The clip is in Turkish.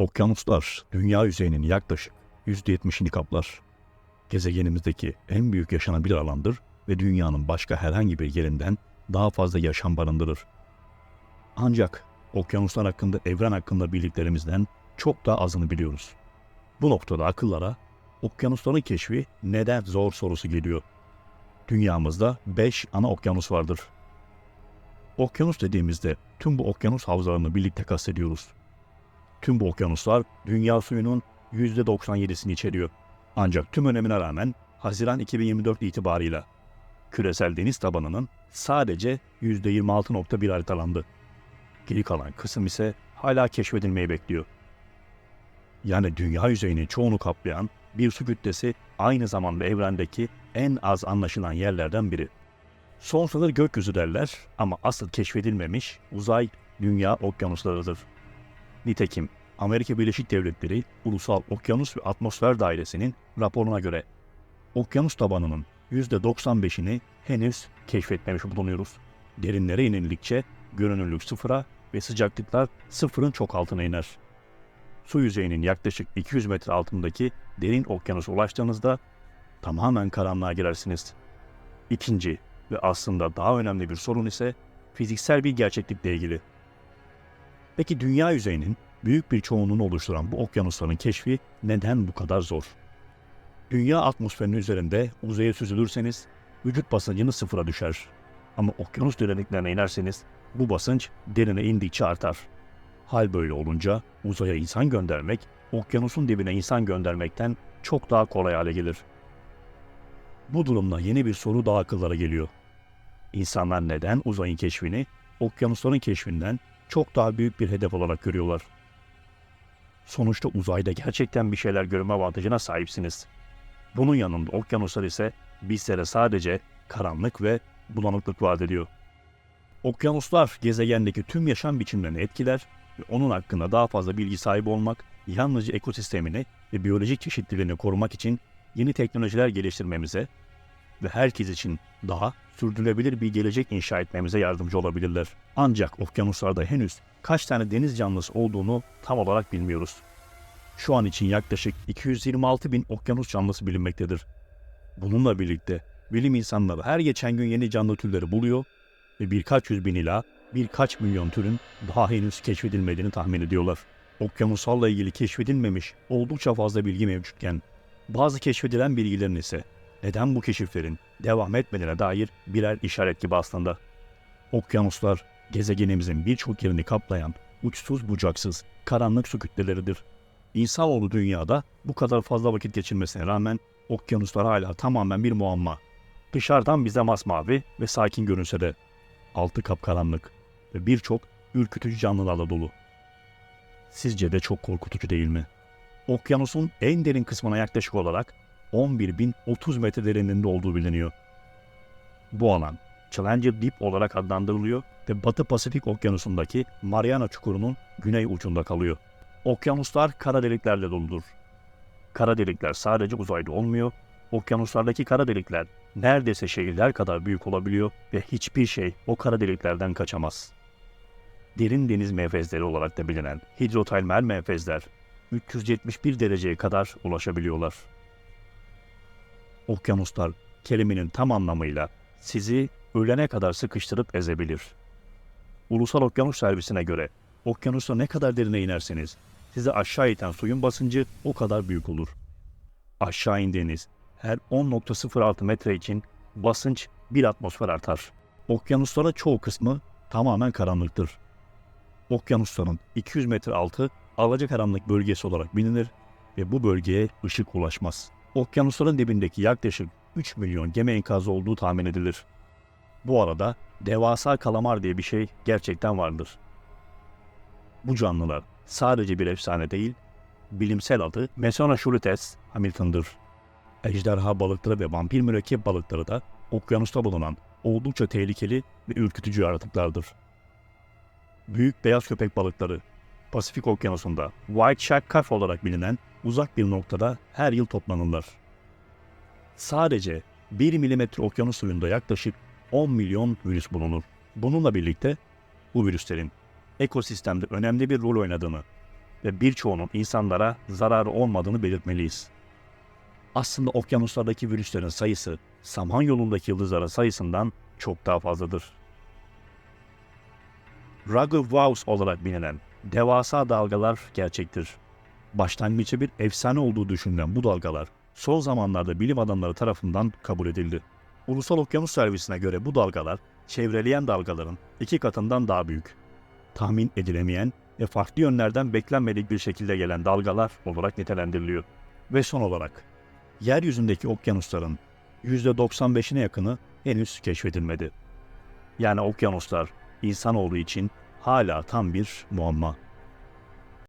Okyanuslar dünya yüzeyinin yaklaşık %70'ini kaplar. Gezegenimizdeki en büyük yaşanabilir alandır ve dünyanın başka herhangi bir yerinden daha fazla yaşam barındırır. Ancak okyanuslar hakkında, evren hakkında bildiklerimizden çok daha azını biliyoruz. Bu noktada akıllara okyanusların keşfi neden zor sorusu geliyor. Dünyamızda 5 ana okyanus vardır. Okyanus dediğimizde tüm bu okyanus havzalarını birlikte kastediyoruz. Tüm bu okyanuslar dünya suyunun %97'sini içeriyor. Ancak tüm önemine rağmen Haziran 2024 itibarıyla küresel deniz tabanının sadece %26.1 haritalandı. Geri kalan kısım ise hala keşfedilmeyi bekliyor. Yani dünya yüzeyinin çoğunu kaplayan bir su kütlesi aynı zamanda evrendeki en az anlaşılan yerlerden biri. Sonsuzadır gökyüzü derler ama asıl keşfedilmemiş uzay dünya okyanuslarıdır. Nitekim Amerika Birleşik Devletleri Ulusal Okyanus ve Atmosfer Dairesi'nin raporuna göre okyanus tabanının %95'ini henüz keşfetmemiş bulunuyoruz. Derinlere inildikçe görünürlük sıfıra ve sıcaklıklar sıfırın çok altına iner. Su yüzeyinin yaklaşık 200 metre altındaki derin okyanusa ulaştığınızda tamamen karanlığa girersiniz. İkinci ve aslında daha önemli bir sorun ise fiziksel bir gerçeklikle ilgili. Peki dünya yüzeyinin büyük bir çoğunluğunu oluşturan bu okyanusların keşfi neden bu kadar zor? Dünya atmosferinin üzerinde uzaya süzülürseniz vücut basıncınız sıfıra düşer. Ama okyanus derinliklerine inerseniz bu basınç derine indikçe artar. Hal böyle olunca uzaya insan göndermek, okyanusun dibine insan göndermekten çok daha kolay hale gelir. Bu durumda yeni bir soru daha akıllara geliyor. İnsanlar neden uzayın keşfini, okyanusların keşfinden çok daha büyük bir hedef olarak görüyorlar? Sonuçta uzayda gerçekten bir şeyler görme avantajına sahipsiniz. Bunun yanında okyanuslar ise bizlere sadece karanlık ve bulanıklık vaat ediyor. Okyanuslar gezegendeki tüm yaşam biçimlerini etkiler ve onun hakkında daha fazla bilgi sahibi olmak, yalnızca ekosistemini ve biyolojik çeşitliliğini korumak için yeni teknolojiler geliştirmemize ve herkes için daha sürdürülebilir bir gelecek inşa etmemize yardımcı olabilirler. Ancak okyanuslarda henüz kaç tane deniz canlısı olduğunu tam olarak bilmiyoruz. Şu an için yaklaşık 226 bin okyanus canlısı bilinmektedir. Bununla birlikte bilim insanları her geçen gün yeni canlı türleri buluyor ve birkaç yüz bin ila birkaç milyon türün daha henüz keşfedilmediğini tahmin ediyorlar. Okyanusalla ilgili keşfedilmemiş oldukça fazla bilgi mevcutken bazı keşfedilen bilgilerin ise neden bu keşiflerin devam etmediğine dair birer işaret gibi aslında. Okyanuslar gezegenimizin birçok yerini kaplayan uçsuz bucaksız karanlık su kütleleridir. İnsanoğlu dünyada bu kadar fazla vakit geçirmesine rağmen okyanuslar hala tamamen bir muamma. Dışarıdan bize masmavi ve sakin görünse de altı kapkaranlık ve birçok ürkütücü canlılarla dolu. Sizce de çok korkutucu değil mi? Okyanusun en derin kısmına yaklaşık olarak 11.030 metre derinliğinde olduğu biliniyor. Bu alan Challenger Deep olarak adlandırılıyor ve Batı Pasifik Okyanusu'ndaki Mariana Çukuru'nun güney ucunda kalıyor. Okyanuslar kara deliklerle doludur. Kara delikler sadece uzayda olmuyor, okyanuslardaki kara delikler neredeyse şehirler kadar büyük olabiliyor ve hiçbir şey o kara deliklerden kaçamaz. Derin deniz menfezleri olarak da bilinen hidrotermal menfezler 371 dereceye kadar ulaşabiliyorlar. Okyanuslar kelimenin tam anlamıyla sizi ölene kadar sıkıştırıp ezebilir. Ulusal Okyanus Servisi'ne göre okyanusa ne kadar derine inerseniz sizi aşağı iten suyun basıncı o kadar büyük olur. Aşağı indiğiniz her 10.06 metre için basınç 1 atmosfer artar. Okyanusların çoğu kısmı tamamen karanlıktır. Okyanusların 200 metre altı alacakaranlık bölgesi olarak bilinir ve bu bölgeye ışık ulaşmaz. Okyanusların dibindeki yaklaşık 3 milyon gemi enkazı olduğu tahmin edilir. Bu arada devasa kalamar diye bir şey gerçekten vardır. Bu canlılar sadece bir efsane değil, bilimsel adı Mesonachurites hamilton'dır. Ejderha balıkları ve vampir mürekkep balıkları da okyanusta bulunan oldukça tehlikeli ve ürkütücü yaratıklardır. Büyük beyaz köpek balıkları Pasifik Okyanusu'nda White Shark Carp olarak bilinen uzak bir noktada her yıl toplanırlar. Sadece 1 milimetre okyanus suyunda yaklaşık 10 milyon virüs bulunur. Bununla birlikte bu virüslerin ekosistemde önemli bir rol oynadığını ve birçoğunun insanlara zararı olmadığını belirtmeliyiz. Aslında okyanuslardaki virüslerin sayısı Samanyolu'ndaki yıldızların sayısından çok daha fazladır. Ruger Waves olarak bilinen devasa dalgalar gerçektir. Başlangıçta bir efsane olduğu düşünülen bu dalgalar son zamanlarda bilim adamları tarafından kabul edildi. Ulusal Okyanus Servisi'ne göre bu dalgalar çevreleyen dalgaların iki katından daha büyük. Tahmin edilemeyen ve farklı yönlerden beklenmedik bir şekilde gelen dalgalar olarak nitelendiriliyor. Ve son olarak, yeryüzündeki okyanusların %95'ine yakını henüz keşfedilmedi. Yani okyanuslar insanoğlu için hala tam bir muamma.